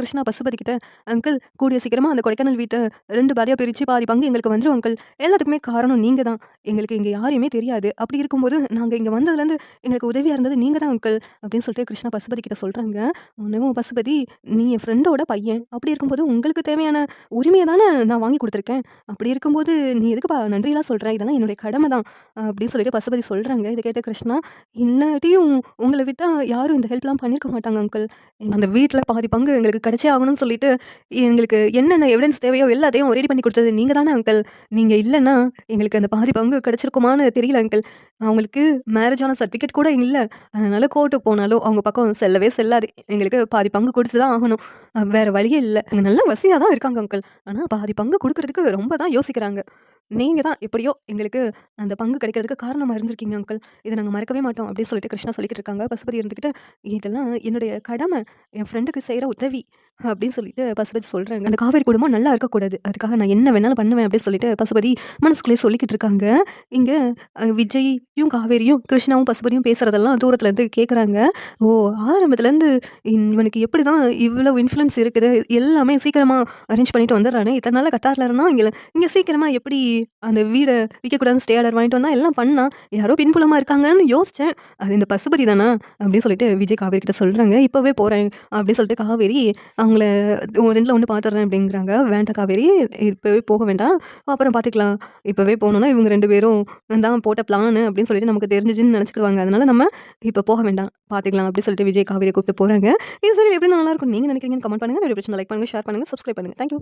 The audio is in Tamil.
கிருஷ்ணா பசுபதி கிட்ட அங்கிள் கூடிய சீக்கிரமாக அந்த கொடைக்கானல் வீட்டை ரெண்டு பாதியாக பிரித்து பாதி பங்கு எங்களுக்கு வந்துடும் அங்கிள் எல்லாத்துக்குமே காரணம் நீங்கள் தான் எங்களுக்கு இங்கே யாரையுமே தெரியாது. அப்படி இருக்கும்போது நாங்கள் இங்கே வந்ததுலேருந்து எங்களுக்கு உதவியாக இருந்தது நீங்கள் தான் அங்கிள் அப்படின்னு சொல்லிட்டு கிருஷ்ணா பசுபதி கிட்ட சொல்கிறாங்க உன்னவும் பசுபதி நீ என் ஃப்ரெண்டோட பையன். அப்படி இருக்கும்போது உங்களுக்கு தேவையான உரிமையை தானே நான் வாங்கி கொடுத்துருக்கேன். அப்படி இருக்கும்போது நீ எதுக்கு நன்றிலாம் சொல்கிறேன் இதெல்லாம் என்னுடைய கடமை தான் அப்படின்னு சொல்லிட்டு பசுபதி சொல்கிறாங்க இதை கேட்ட கிருஷ்ணா இல்லாட்டியும் உங்களை விட்டால் யாரும் இந்த ஹெல்ப்லாம் பண்ணியிருக்க மாட்டாங்க அங்கிள் அந்த வீட்டில் பாதி பங்கு எங்களுக்கு கிடைச்சே ஆகணும்னு சொல்லிட்டு எங்களுக்கு என்னென்ன எவிடன்ஸ் தேவையோ எல்லாத்தையும் ரெடி பண்ணி கொடுத்தது நீங்கள் தானே அங்கிள் நீங்கள் இல்லைன்னா எங்களுக்கு அந்த பாதி பங்கு கிடச்சிருக்குமான்னு தெரியல அங்கிள் அவங்களுக்கு மேரேஜான சர்டிஃபிகேட் கூட இல்லை. அதனால் கோர்ட்டுக்கு போனாலும் அவங்க பக்கம் செல்லவே செல்லாது. எங்களுக்கு பாதி பங்கு கொடுத்து தான் ஆகணும். வேறு வழியே இல்லை. அங்கே நல்ல வசதியாக தான் இருக்காங்க அங்கிள் ஆனால் பாதி பங்கு கொடுக்கறதுக்கு ரொம்ப தான் யோசிக்கிறாங்க. நீங்கள் தான் எப்படியோ எங்களுக்கு அந்த பங்கு கிடைக்கிறதுக்கு காரணமாக இருந்திருக்கீங்க அங்கிள் இதை நாங்கள் மறக்கவே மாட்டோம் அப்படின்னு சொல்லிட்டு கிருஷ்ணா சொல்லிக்கிட்டு இருக்காங்க. பசுபதி இருந்துக்கிட்டு இதெல்லாம் என்னுடைய கடமை. என் ஃப்ரெண்டுக்கு செய்கிற உதவி. அப்படின்னு சொல்லிட்டு பசுபதி சொல்கிறாங்க அந்த காவேரி குடும்பம் நல்லா இருக்கக்கூடாது. அதுக்காக நான் என்ன வேணாலும் பண்ணுவேன். அப்படின்னு சொல்லிட்டு பசுபதி மனசுக்குள்ளேயே சொல்லிக்கிட்டு இருக்காங்க. இங்கே விஜயும் காவேரியும் கிருஷ்ணாவும் பசுபதியும் பேசுகிறதெல்லாம் தூரத்துலேருந்து கேட்குறாங்க ஓ ஆரம்பத்துலேருந்து இவனுக்கு எப்படி தான் இவ்வளோ இன்ஃப்ளூன்ஸ் இருக்குது? எல்லாமே சீக்கிரமாக அரேஞ்ச் பண்ணிட்டு வந்துடுறானே. இத்தனை நாள் கத்தாரில் இருந்தால் இங்கே. இங்கே சீக்கிரமாக எப்படி அந்த வீடை விற்கக்கூடாது ஸ்டே ஆர்டர் வாங்கிட்டு வந்தால் எல்லாம் பண்ணா யாரோ பின்புலமாக இருக்காங்கன்னு யோசித்தேன் அது இந்த பசுபதி தானா? அப்படின்னு சொல்லிட்டு விஜய் காவேரி கிட்ட சொல்கிறாங்க இப்போவே போகிறேன் அப்படின்னு சொல்லிட்டு காவேரி அவங்கள ரெண்டில் ஒன்று பார்த்துட்றேன் அப்படிங்கிறாங்க. வேண்டாம் காவேரி இப்போவே போக வேண்டாம். அப்புறம் பார்த்துக்கலாம் இப்போவே போகணுன்னா இவங்க ரெண்டு பேரும் தான் போட்ட பிளான் அப்படின்னு சொல்லிட்டு நமக்கு தெரிஞ்சிச்சுன்னு நினச்சிக்கிடுவாங்க. அதனால நம்ம இப்போ போக வேண்டாம். பார்த்துக்கலாம் அப்படின்னு சொல்லிட்டு விஜய் காவேரி கூப்பிட்டு போகிறாங்க இது சரி எப்படி நல்லா இருக்கும். நீங்கள் நினைக்கிறீங்கன்னு கமெண்ட் பண்ணுங்கள் வீடியோ பிரச்சனை லைக் பண்ணுங்கள் ஷேர் பண்ணுங்கள் சப்ஸ்கிரைப் பண்ணுங்கள் தேங்க்யூ